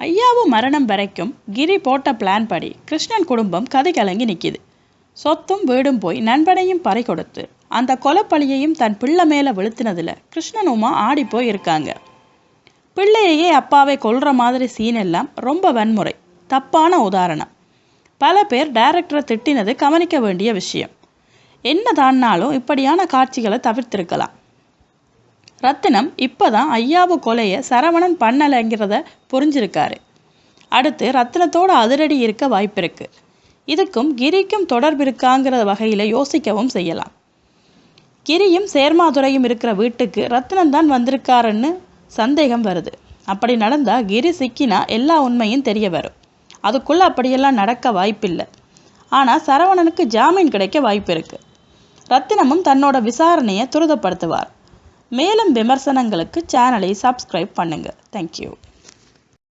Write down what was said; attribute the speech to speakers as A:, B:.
A: ஐயாவு மரணம் வரைக்கும் கிரி போட்ட பிளான் படி கிருஷ்ணன் குடும்பம் கதை கலங்கி நிற்கிது சொத்தும் வீடும் போய் நண்பனையும் பறை கொடுத்து அந்த கொலப்பழியையும் தன் பிள்ளை மேலே வெளுத்தினதில் கிருஷ்ணனுமா ஆடிப்போய் ஆடி போய் இருக்காங்க. பிள்ளையையே அப்பாவை கொல்ற மாதிரி சீன் எல்லாம் ரொம்ப வன்முறை தப்பான உதாரணம். பல பேர் டைரக்டரை திட்டினது கவனிக்க வேண்டிய விஷயம். என்ன தான்னாலும் இப்படியான காட்சிகளை தவிர்த்திருக்கலாம். ரத்தினம் இப்போதான் ஐயாவு கொலையை சரவணன் பண்ணலைங்கிறத புரிஞ்சிருக்காரு. அடுத்து ரத்தினத்தோட அதிரடி இருக்க வாய்ப்பிருக்கு. இதுக்கும் கிரிக்கும் தொடர்பு இருக்காங்கிற வகையில் யோசிக்கவும் செய்யலாம். கிரியும் சேர்மாதுரையும் இருக்கிற வீட்டுக்கு ரத்தினம் தான் வந்திருக்காருன்னு சந்தேகம் வருது. அப்படி நடந்தால் கிரி சிக்கினா எல்லா உண்மையும் தெரிய வரும். அதுக்குள்ளே அப்படியெல்லாம் நடக்க வாய்ப்பில்லை. ஆனால் சரவணனுக்கு ஜாமீன் கிடைக்க வாய்ப்பு இருக்குது ரத்தினமும் தன்னோட விசாரணையை துரிதப்படுத்துவார். மேலும் விமர்சனங்களுக்கு சேனலை சப்ஸ்கிரைப் பண்ணுங்கள் தேங்க்யூ